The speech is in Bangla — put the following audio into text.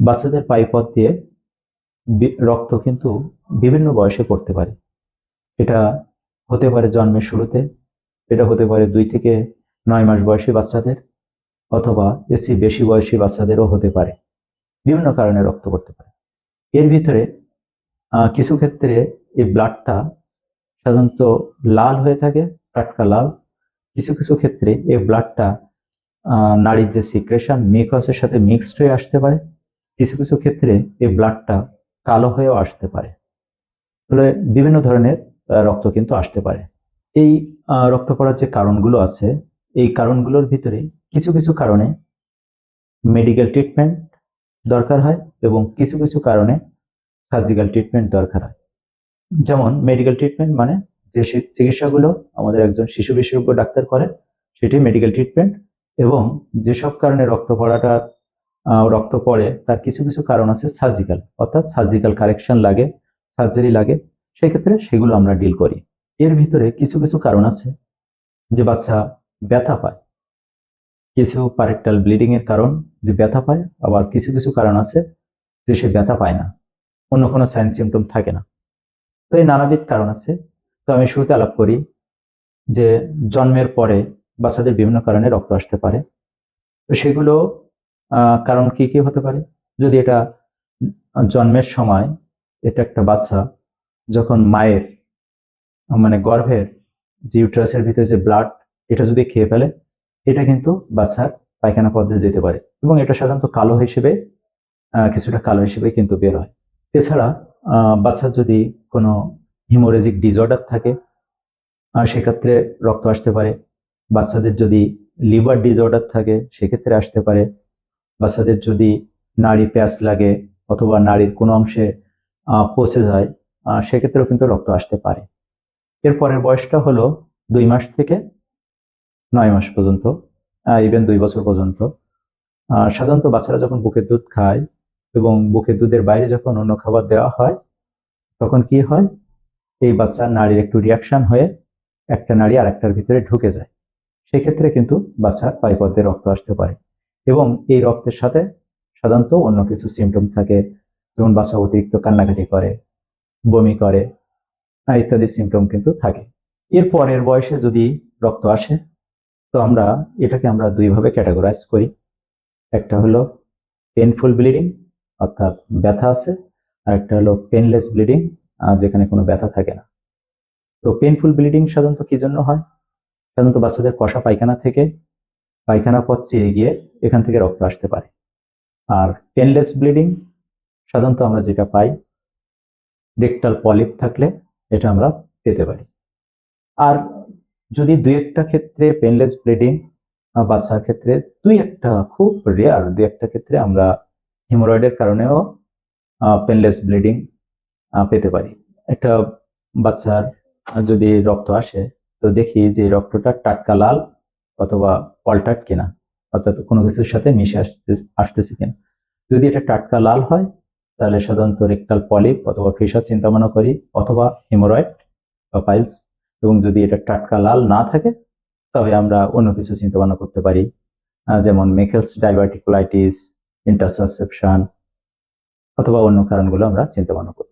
বাচ্চাদের পাইপথ দিয়ে রক্ত কিন্তু বিভিন্ন বয়সে পড়তে পারে। এটা হতে পারে জন্মের শুরুতে, এটা হতে পারে দুই থেকে নয় মাস বয়সী বাচ্চাদের অথবা এসি বেশি বয়সী বাচ্চাদেরও হতে পারে। বিভিন্ন কারণে রক্ত পড়তে পারে। এর ভিতরে কিছু ক্ষেত্রে এই ব্লাডটা সাধারণত লাল হয়ে থাকে, টাটকা লাল। কিছু কিছু ক্ষেত্রে এই ব্লাডটা নারীর যে সিক্রেশন মিউকাসের সাথে মিক্সড হয়ে আসতে পারে। কিছু কিছু ক্ষেত্রে এই ব্লাডটা কালো হয়েও আসতে পারে। ফলে বিভিন্ন ধরনের রক্ত কিন্তু আসতে পারে। এই রক্ত পড়ার যে কারণগুলো আছে, এই কারণগুলোর ভিতরে কিছু কিছু কারণে মেডিকেল ট্রিটমেন্ট দরকার হয় এবং কিছু কিছু কারণে সার্জিক্যাল ট্রিটমেন্ট দরকার হয়। যেমন মেডিকেল ট্রিটমেন্ট মানে যে চিকিৎসাগুলো আমাদের একজন শিশু বিশেষজ্ঞ ডাক্তার করেন, সেটি মেডিকেল ট্রিটমেন্ট এবং যেসব কারণে রক্ত পড়াটা রক্ত পড়ে, তার কিছু কিছু কারণ আছে সার্জিক্যাল অর্থাৎ সার্জিক্যাল কারেকশন লাগে সার্জারি লাগে, সেই ক্ষেত্রে সেগুলো আমরা ডিল করি। এর ভিতরে কিছু কিছু কারণ আছে যে বাচ্চা ব্যথা পায়। কিছু পারেক্টাল ব্লিডিং এর কারণ যে ব্যথা পায়, আবার কিছু কিছু কারণ আছে যে সে ব্যথা পায় না। অন্য কোনো সাইন সিমটম থাকে না। তো এই নানাবিধ কারণ আছে। তো আমি শুরুতে আলাপ করি যে জন্মের পরে বাচ্চাদের বিভিন্ন কারণে রক্ত আসতে পারে। তো সেগুলো কারণ কি কি হতে পারে? যদি এটা জন্মের সময় এটা একটা বাচ্চা যখন মায়ের মানে গর্ভের যে ইউট্রাসের ভিতরে যে ব্লাড এটা যদি খেয়ে ফেলে, এটা কিন্তু বাচ্চার পায়খানা পদ্ধতি যেতে পারে এবং এটা সাধারণত কালো হিসেবে কিছুটা কালো হিসেবে কিন্তু বের হয়। এছাড়া বাচ্চার যদি কোনো হিমোরেজিক ডিসঅর্ডার থাকে সেক্ষেত্রে রক্ত আসতে পারে। বাচ্চাদের যদি লিভার ডিসঅর্ডার থাকে, সেক্ষেত্রে আসতে পারে। বাচ্চাদের যদি নাড়ি প্যাঁচ লাগে অথবা নাড়ির কোনো অংশে পচে যায় সেক্ষেত্রেও কিন্তু রক্ত আসতে পারে। এর পরের বয়সটা হলো দুই মাস থেকে নয় মাস পর্যন্ত ইভেন দুই বছর পর্যন্ত। সাধারণত বাচ্চারা যখন বুকের দুধ খায় এবং বুকের দুধের বাইরে যখন অন্য খাবার দেওয়া হয়, তখন কি হয়? এই বাচ্চার নাড়ির একটু রিয়াকশন হয়ে একটা নাড়ি আর একটার ভিতরে ঢুকে যায়। সেক্ষেত্রে কিন্তু বাচ্চার পাইপথে রক্ত আসতে পারে। এবং এই রক্তের সাথে সাধারণত অন্য কিছু সিমটম থাকে, যেমন বাচ্চা অতিরিক্ত কান্নাকাটি করে, বমি করে, ইত্যাদি সিমটম কিন্তু থাকে। এর পরের বয়সে যদি রক্ত আসে, তো আমরা এটাকে আমরা দুইভাবে ক্যাটাগরাইজ করি। একটা হলো পেনফুল ব্লিডিং অর্থাৎ ব্যথা আছে, আর একটা হলো পেনলেস ব্লিডিং যেখানে কোনো ব্যথা থাকে না। তো পেনফুল ব্লিডিং সাধারণত কি জন্য হয়? সাধারণত বাচ্চাদের কষা পায়খানা থেকে পায়খানা পথ চিরে গিয়ে এখান থেকে রক্ত আসতে পারে। আর পেনলেস ব্লিডিং সাধারণত আমরা যেটা পাই রেকটাল পলিপ থাকলে এটা আমরা পেতে পারি। আর যদি দুই একটা ক্ষেত্রে পেনলেস ব্লিডিং বাচ্চার ক্ষেত্রে দুই একটা খুব রেয়ার দুই একটা ক্ষেত্রে আমরা হিমোরয়েডের কারণেও পেনলেস ব্লিডিং পেতে পারি। একটা বাচ্চার যদি রক্ত আসে, তো দেখি যে রক্তটা টাটকা লাল অথবা অল্টাট কিনা, অর্থাৎ কোনো কিছুর সাথে মিশে আসতে, আসতেছে কিনা। যদি এটা টাটকা লাল হয়, তাহলে সাধারণত রেকটাল পলিপ অথবা ফিসার চিন্তা ভাবনা করি, অথবা হিমোরয়েড বা পাইলস। এবং যদি এটা টাটকা লাল না থাকে তবে আমরা অন্য কিছু চিন্তা ভাবনা করতে পারি। যেমন মেকেলস ডাইভার্টিকুলাইটিস, ইন্টারসাসেপশন, অথবা অন্য কারণগুলো আমরা চিন্তা ভাবনা করতে